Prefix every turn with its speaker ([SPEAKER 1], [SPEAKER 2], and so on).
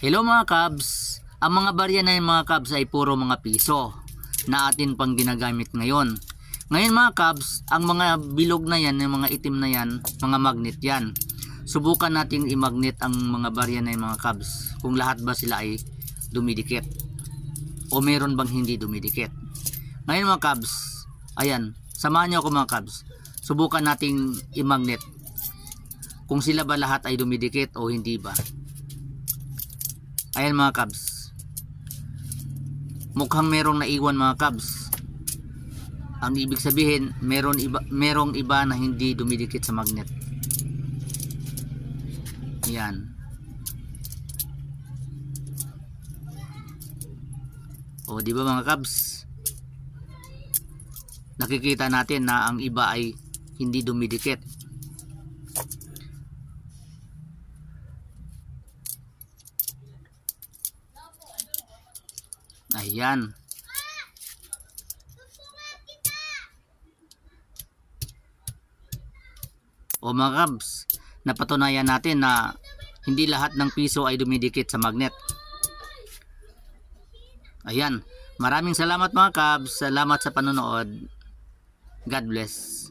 [SPEAKER 1] Hello mga Cubs! Ang mga barya na yung mga Cubs ay puro mga piso na atin pang ginagamit ngayon. Ngayon mga Cubs, ang mga bilog na yan, yung mga itim na yan, mga magnet yan. Subukan nating i-magnet ang mga barya na yung mga Cubs kung lahat ba sila ay dumidikit o meron bang hindi dumidikit. Ngayon mga Cubs, ayan, samahan niyo ako mga Cubs. Subukan nating i-magnet kung sila ba lahat ay dumidikit o hindi ba. Ayan mga Cubs. Mukhang merong naiwan mga Cubs. Ang ibig sabihin, meron iba, merong iba na hindi dumidikit sa magnet. Yan. O, di ba mga Cubs? Nakikita natin na ang iba ay hindi dumidikit. Ayan. O mga Cubs, napatunayan natin na hindi lahat ng piso ay dumidikit sa magnet. Ayan. Maraming salamat mga Cubs. Salamat sa panonood. God bless.